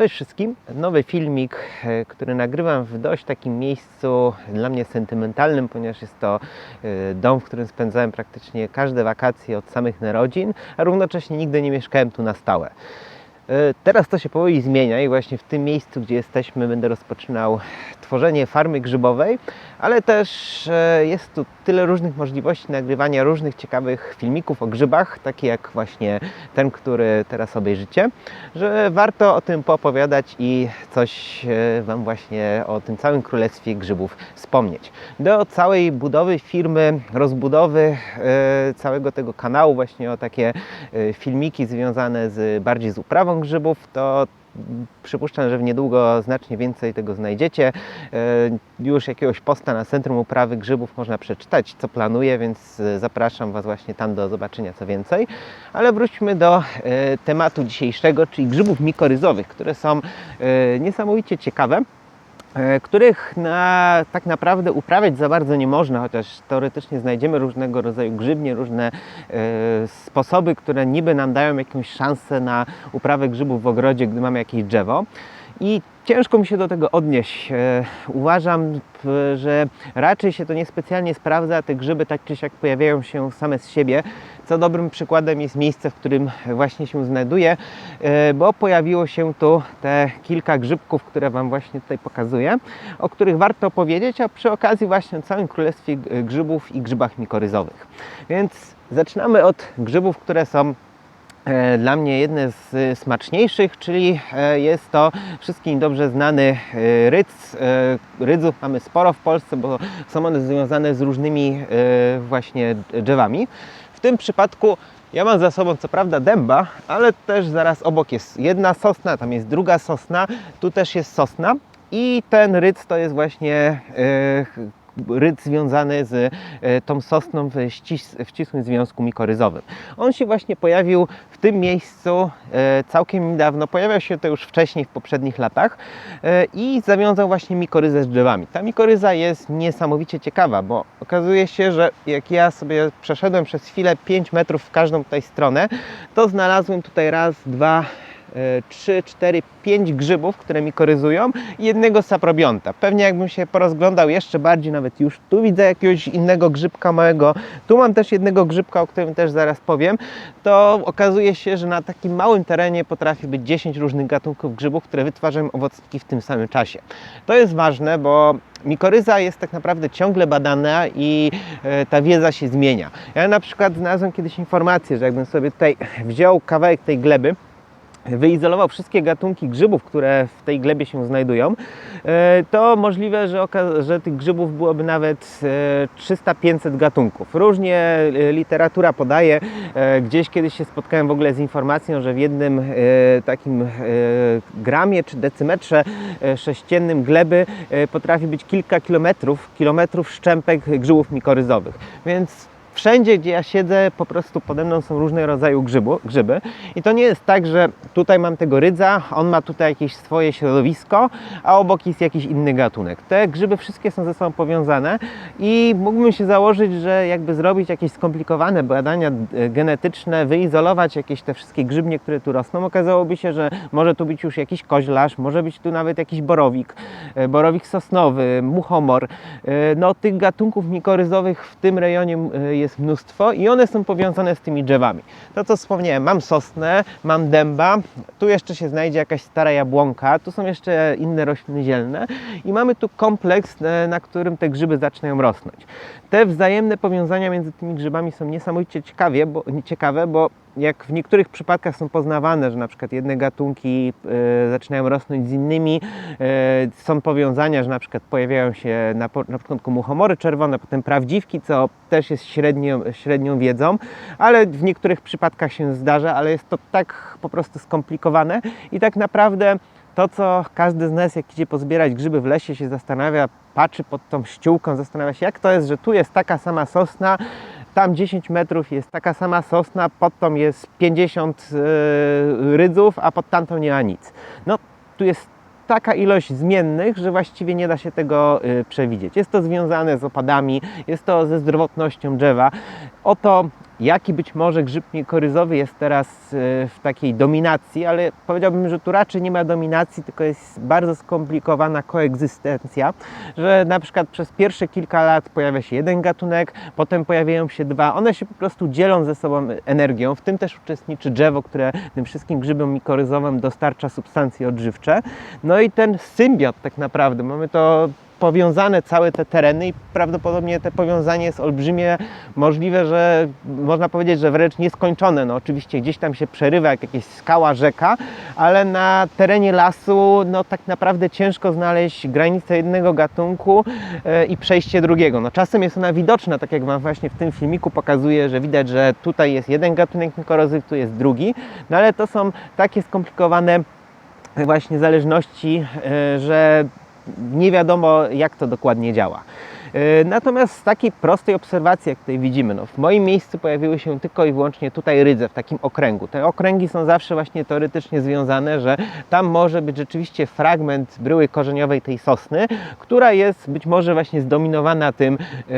Cześć wszystkim. Nowy filmik, e, który nagrywam w dość takim miejscu dla mnie sentymentalnym, ponieważ jest to e, dom, w którym spędzałem praktycznie każde wakacje od samych narodzin, a równocześnie nigdy nie mieszkałem tu na stałe. E, Teraz to się powoli zmienia i właśnie w tym miejscu, gdzie jesteśmy, będę rozpoczynał tworzenie farmy grzybowej, ale też e, jest tu tyle różnych możliwości nagrywania różnych ciekawych filmików o grzybach, takie jak właśnie ten, który teraz obejrzycie, że warto o tym poopowiadać i coś e, Wam właśnie o tym całym królestwie grzybów wspomnieć. Do całej budowy firmy, rozbudowy całego tego kanału, właśnie o takie filmiki związane z bardziej z uprawą grzybów, to Przypuszczam, że w niedługo znacznie więcej tego znajdziecie. E, Już jakiegoś posta na Centrum Uprawy Grzybów można przeczytać, co planuję, więc e, zapraszam Was właśnie tam do zobaczenia co więcej. Ale wróćmy do e, tematu dzisiejszego, czyli grzybów mikoryzowych, które są niesamowicie ciekawe których na, tak naprawdę uprawiać za bardzo nie można, chociaż teoretycznie znajdziemy różnego rodzaju grzybnie, różne e, sposoby, które niby nam dają jakąś szansę na uprawę grzybów w ogrodzie, gdy mamy jakieś drzewo. I ciężko mi się do tego odnieść. E, uważam, że raczej się to niespecjalnie sprawdza, te grzyby tak czy siak pojawiają się same z siebie. Co dobrym przykładem jest miejsce, w którym właśnie się znajduję, e, bo pojawiło się tu te kilka grzybków, które Wam właśnie tutaj pokazuję, o których warto powiedzieć, a przy okazji właśnie o całym królestwie grzybów i grzybach mikoryzowych. Więc zaczynamy od grzybów, które są dla mnie jedne z e, smaczniejszych, czyli e, jest to wszystkim dobrze znany e, rydz. E, Rydzów mamy sporo w Polsce, bo są one związane z różnymi e, właśnie drzewami. W tym przypadku ja mam za sobą co prawda dęba, ale też zaraz obok jest jedna sosna, tam jest druga sosna, tu też jest sosna i ten rydz to jest właśnie e, ryd związany z e, tą sosną w, ścis w ścisłym związku mikoryzowym. On się właśnie pojawił w tym miejscu e, całkiem niedawno, pojawiał się to już wcześniej w poprzednich latach e, i zawiązał właśnie mikoryzę z drzewami. Ta mikoryza jest niesamowicie ciekawa, bo okazuje się, że jak ja sobie przeszedłem przez chwilę 5 metrów w każdą tutaj stronę, to znalazłem tutaj raz, dwa, e, trzy, cztery, pięć grzybów, które mi koryzują i jednego saprobionta. Pewnie jakbym się porozglądał jeszcze bardziej, nawet już tu widzę jakiegoś innego grzybka małego, tu mam też jednego grzybka, o którym też zaraz powiem, to okazuje się, że na takim małym terenie potrafi być 10 różnych gatunków grzybów, które wytwarzają owocniki w tym samym czasie. To jest ważne, bo mikoryza jest tak naprawdę ciągle badana i e, ta wiedza się zmienia. Ja na przykład znalazłem kiedyś informację, że jakbym sobie tutaj wziął kawałek tej gleby, wyizolował wszystkie gatunki grzybów, które w tej glebie się znajdują, e, to możliwe, że, że tych grzybów byłoby nawet e, 300-500 gatunków. Różnie e, literatura podaje. E, Gdzieś kiedyś się spotkałem w ogóle z informacją, że w jednym e, takim e, gramie czy decymetrze e, sześciennym gleby e, potrafi być kilka kilometrów, kilometrów szczępek grzybów mikoryzowych. Więc Wszędzie, gdzie ja siedzę, po prostu pode mną są różnego rodzaju grzybu, grzyby. I to nie jest tak, że tutaj mam tego rydza, on ma tutaj jakieś swoje środowisko, a obok jest jakiś inny gatunek. Te grzyby wszystkie są ze sobą powiązane i mógłbym się założyć, że jakby zrobić jakieś skomplikowane badania e, genetyczne, wyizolować jakieś te wszystkie grzybnie, które tu rosną, okazałoby się, że może tu być już jakiś koźlarz, może być tu nawet jakiś borowik, e, borowik sosnowy, muchomor. E, No tych gatunków mikoryzowych w tym rejonie e, jest mnóstwo i one są powiązane z tymi drzewami. To co wspomniałem, mam sosnę, mam dęba, tu jeszcze się znajdzie jakaś stara jabłonka, tu są jeszcze inne rośliny zielne i mamy tu kompleks, e, na którym te grzyby zaczynają rosnąć. Te wzajemne powiązania między tymi grzybami są niesamowicie ciekawie, bo, ciekawe, bo jak w niektórych przypadkach są poznawane, że na przykład jedne gatunki e, zaczynają rosnąć z innymi, e, są powiązania, że na przykład pojawiają się na, po- na początku muchomory czerwone, potem prawdziwki, co też jest średnią, średnią wiedzą, ale w niektórych przypadkach się zdarza, ale jest to tak po prostu skomplikowane i tak naprawdę to, co każdy z nas, jak idzie pozbierać grzyby w lesie, się zastanawia, patrzy pod tą ściółką, zastanawia się, jak to jest, że tu jest taka sama sosna, tam 10 metrów jest taka sama sosna, pod tą jest 50 e, rydzów, a pod tamtą nie ma nic. No, tu jest taka ilość zmiennych, że właściwie nie da się tego y, przewidzieć. Jest to związane z opadami, jest to ze zdrowotnością drzewa. Oto jaki być może grzyb mikoryzowy jest teraz e, w takiej dominacji, ale powiedziałbym, że tu raczej nie ma dominacji, tylko jest bardzo skomplikowana koegzystencja, że na przykład przez pierwsze kilka lat pojawia się jeden gatunek, potem pojawiają się dwa, one się po prostu dzielą ze sobą energią, w tym też uczestniczy drzewo, które tym wszystkim grzybom mikoryzowym dostarcza substancje odżywcze. No i ten symbiot tak naprawdę, mamy to powiązane całe te tereny i prawdopodobnie te powiązanie jest olbrzymie, możliwe, że można powiedzieć, że wręcz nieskończone. No oczywiście gdzieś tam się przerywa jak jakaś skała, rzeka, ale na terenie lasu no tak naprawdę ciężko znaleźć granicę jednego gatunku e, i przejście drugiego. No czasem jest ona widoczna, tak jak Wam właśnie w tym filmiku pokazuję, że widać, że tutaj jest jeden gatunek mikorozyw, tu jest drugi, no ale to są takie skomplikowane właśnie zależności, e, że nie wiadomo jak to dokładnie działa. E, Natomiast z takiej prostej obserwacji, jak tutaj widzimy, no w moim miejscu pojawiły się tylko i wyłącznie tutaj rydze w takim okręgu. Te okręgi są zawsze właśnie teoretycznie związane, że tam może być rzeczywiście fragment bryły korzeniowej tej sosny, która jest być może właśnie zdominowana tym e,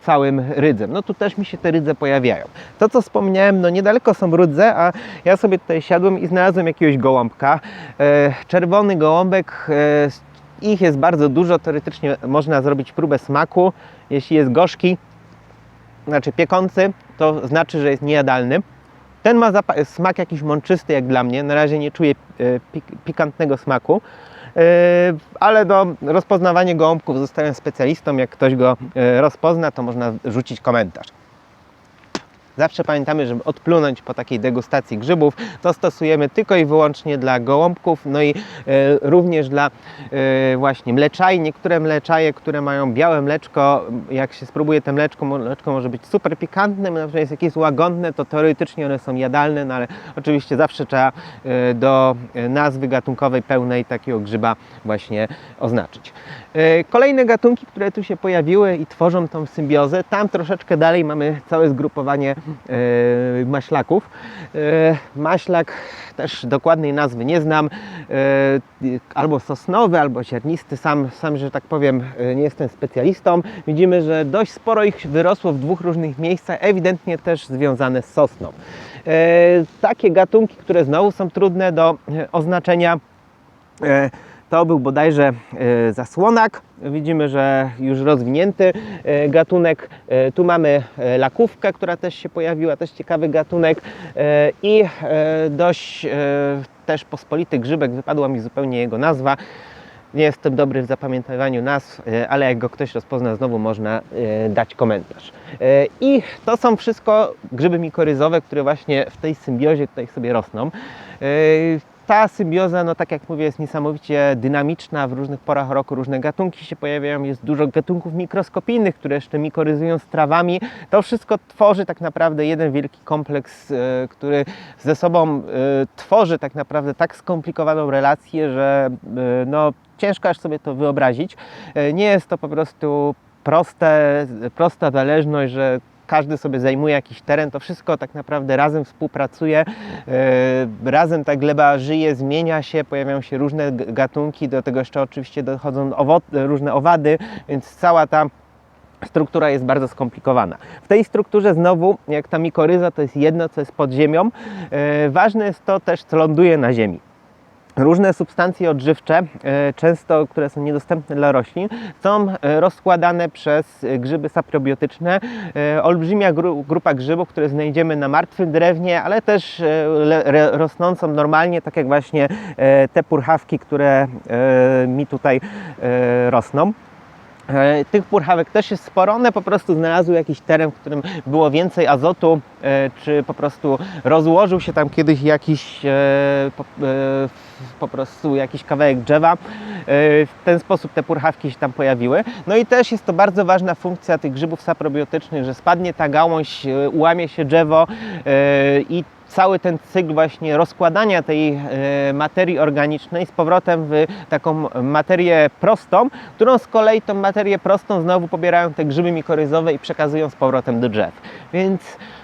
całym rydzem. No tu też mi się te rydze pojawiają. To co wspomniałem, no niedaleko są rydze, a ja sobie tutaj siadłem i znalazłem jakiegoś gołąbka. E, czerwony gołąbek e, ich jest bardzo dużo, teoretycznie można zrobić próbę smaku. Jeśli jest gorzki, znaczy piekący, to znaczy, że jest niejadalny. Ten ma smak jakiś mączysty jak dla mnie, na razie nie czuję e, pik- pikantnego smaku. E, Ale do rozpoznawania gołąbków zostałem specjalistą. Jak ktoś go e, rozpozna, to można rzucić komentarz. Zawsze pamiętamy, żeby odplunąć po takiej degustacji grzybów, to stosujemy tylko i wyłącznie dla gołąbków, no i e, również dla e, właśnie mleczaj. Niektóre mleczaje, które mają białe mleczko, jak się spróbuje te mleczko, mleczko może być super pikantne, natomiast jest łagodne, to teoretycznie one są jadalne, no ale oczywiście zawsze trzeba e, do nazwy gatunkowej pełnej takiego grzyba właśnie oznaczyć. E, Kolejne gatunki, które tu się pojawiły i tworzą tą symbiozę, tam troszeczkę dalej mamy całe zgrupowanie e, maślaków. E, Maślak też dokładnej nazwy nie znam, albo sosnowy, albo siernisty, sam, sam, że tak powiem, nie jestem specjalistą. Widzimy, że dość sporo ich wyrosło w dwóch różnych miejscach, ewidentnie też związane z sosną. Takie gatunki, które znowu są trudne do oznaczenia, To był bodajże e, zasłonak. Widzimy, że już rozwinięty e, gatunek. E, Tu mamy lakówkę, która też się pojawiła, też ciekawy gatunek. I dość też pospolity grzybek, wypadła mi zupełnie jego nazwa. Nie jestem dobry w zapamiętywaniu nazw, ale jak go ktoś rozpozna, znowu można dać komentarz. I to są wszystko grzyby mikoryzowe, które właśnie w tej symbiozie tutaj sobie rosną. Ta symbioza, no tak jak mówię, jest niesamowicie dynamiczna. W różnych porach roku różne gatunki się pojawiają. Jest dużo gatunków mikroskopijnych, które jeszcze mikoryzują z trawami. To wszystko tworzy tak naprawdę jeden wielki kompleks, e, który ze sobą e, tworzy tak naprawdę tak skomplikowaną relację, że e, no, ciężko aż sobie to wyobrazić. Nie jest to po prostu proste, prosta zależność, że każdy sobie zajmuje jakiś teren, to wszystko tak naprawdę razem współpracuje, e, razem ta gleba żyje, zmienia się, pojawiają się różne gatunki, do tego jeszcze oczywiście dochodzą różne owady, więc cała ta struktura jest bardzo skomplikowana. W tej strukturze znowu, jak ta mikoryza, to jest jedno, co jest pod ziemią. E, Ważne jest to też, co ląduje na ziemi. Różne substancje odżywcze, e, często które są niedostępne dla roślin, są e, rozkładane przez grzyby saprobiotyczne. E, Olbrzymia gru, grupa grzybów, które znajdziemy na martwym drewnie, ale też rosnącą normalnie, tak jak właśnie te purchawki, które mi tutaj rosną. Tych purchawek też jest sporo, one po prostu znalazły jakiś teren, w którym było więcej azotu, czy po prostu rozłożył się tam kiedyś jakiś po, e, prostu jakiś kawałek drzewa. E, W ten sposób te purchawki się tam pojawiły. No i też jest to bardzo ważna funkcja tych grzybów saprobiotycznych, że spadnie ta gałąź, e, ułamie się drzewo e, i cały ten cykl właśnie rozkładania tej e, materii organicznej z powrotem w taką materię prostą, którą z kolei tą materię prostą znowu pobierają te grzyby mikoryzowe i przekazują z powrotem do drzew. Więc E,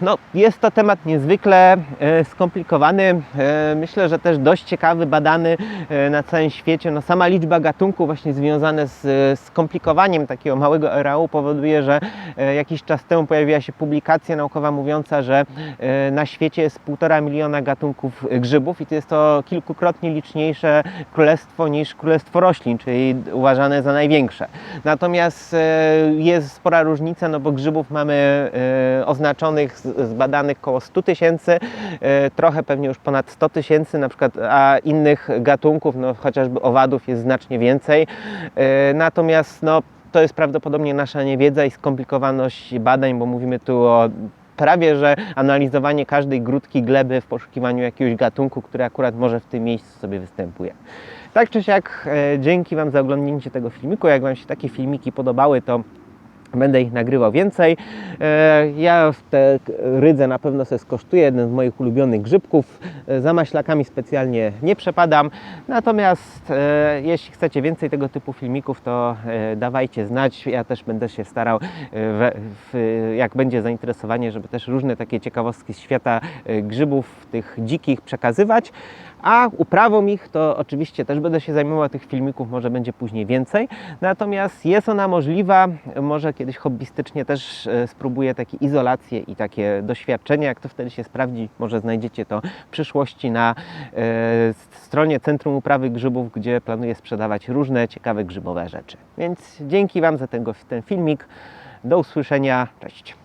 No, jest to temat niezwykle e, skomplikowany. E, Myślę, że też dość ciekawy, badany e, na całym świecie. No, sama liczba gatunków właśnie związane z e, skomplikowaniem takiego małego areału powoduje, że e, jakiś czas temu pojawiła się publikacja naukowa mówiąca, że e, na świecie jest półtora miliona gatunków e, grzybów i to jest to kilkukrotnie liczniejsze królestwo niż królestwo roślin, czyli uważane za największe. Natomiast e, jest spora różnica, no bo grzybów mamy e, oznaczonych, z- zbadanych około 100 tysięcy, e, trochę pewnie już ponad 100 tysięcy, na przykład, a innych gatunków, no chociażby owadów jest znacznie więcej. E, Natomiast no, to jest prawdopodobnie nasza niewiedza i skomplikowaność badań, bo mówimy tu o prawie że analizowanie każdej grudki gleby w poszukiwaniu jakiegoś gatunku, który akurat może w tym miejscu sobie występuje. Tak czy siak, e, dzięki Wam za oglądnięcie tego filmiku. Jak Wam się takie filmiki podobały, to Będę ich nagrywał więcej. E, Ja te rydze na pewno sobie skosztuję, jeden z moich ulubionych grzybków. E, Za maślakami specjalnie nie przepadam. Natomiast e, jeśli chcecie więcej tego typu filmików, to dawajcie znać. Ja też będę się starał, jak będzie zainteresowanie, żeby też różne takie ciekawostki z świata grzybów, tych dzikich przekazywać. A uprawą ich to oczywiście też będę się zajmował tych filmików, może będzie później więcej. Natomiast jest ona możliwa, może kiedyś hobbystycznie też e, spróbuję takie izolacje i takie doświadczenia, jak to wtedy się sprawdzi, może znajdziecie to w przyszłości na e, stronie Centrum Uprawy Grzybów, gdzie planuję sprzedawać różne ciekawe grzybowe rzeczy. Więc dzięki Wam za ten filmik. Do usłyszenia. Cześć.